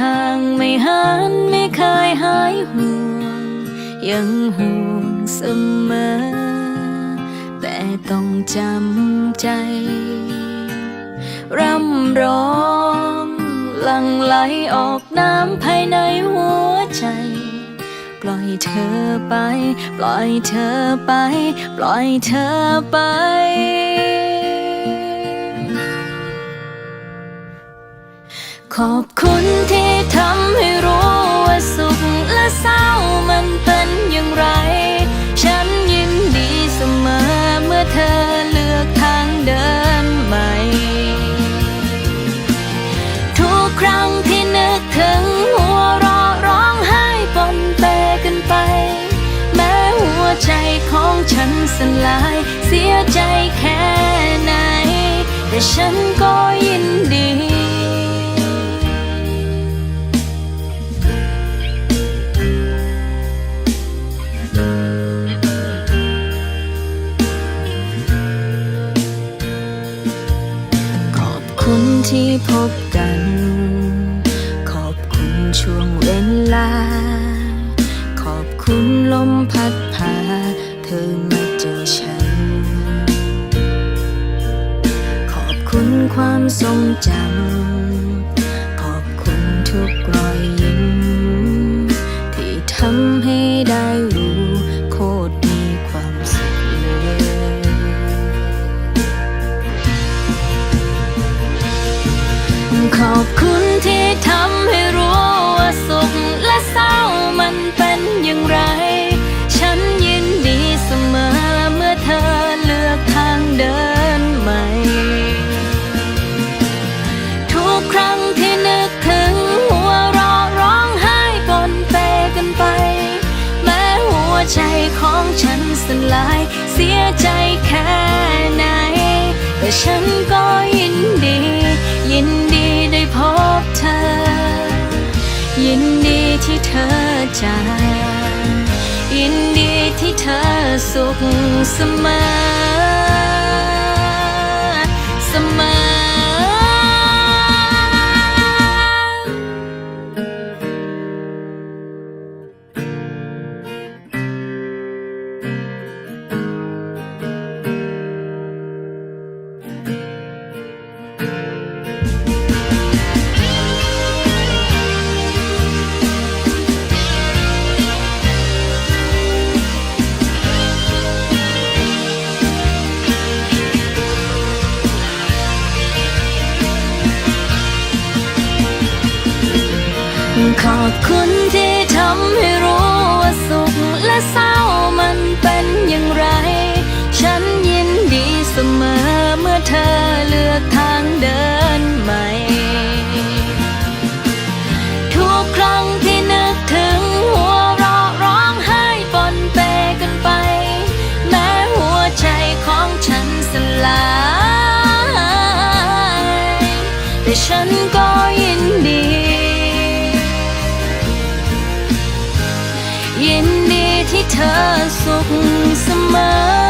ห่างไม่หันไม่เคยหายห่วง ยังห่วงเสมอ แต่ต้องจำใจ ร่ำร้องหลั่งไหลออกน้ำภายในหัวใจ ปล่อยเธอไป ปล่อยเธอไป ปล่อยเธอไป อบคุณที่ทำให้รู้ว่าสุขและเศร้ามันเป็นอย่างไร ฉันยินดีเสมอเมื่อเธอเลือกทางเดินใหม่ ทุกครั้งที่นึกถึงหัวเราะร้องไห้ปนเปกันไป แม้หัวใจของฉันสลาย เสียใจแค่ไหน แต่ฉันก็ยินดี ที่พบกัน ขอบคุณช่วงเวลา ขอบคุณลมพัดพาเธอมาเจอฉัน ขอบคุณความทรงจำ ขอบคุณทุกรอยยิ้ม ที่ทำให้ ขอบคุณที่ทำให้รู้ว่าสุขและเศร้ามันเป็นอย่างไร ฉันยินดีเสมอเมื่อเธอเลือกทางเดินใหม่ ทุกครั้งที่นึกถึงหัวเราะร้องไห้ปนเปกันไป แม้หัวใจของฉันสลาย เสียใจแค่ไหน แต่ฉันก็ยินดียินดี เธอ ยินดีที่เธอจากยินดีที่เธอสุขเสมอ ขอบคุณ ยินดีที่เธอสุขเสมอ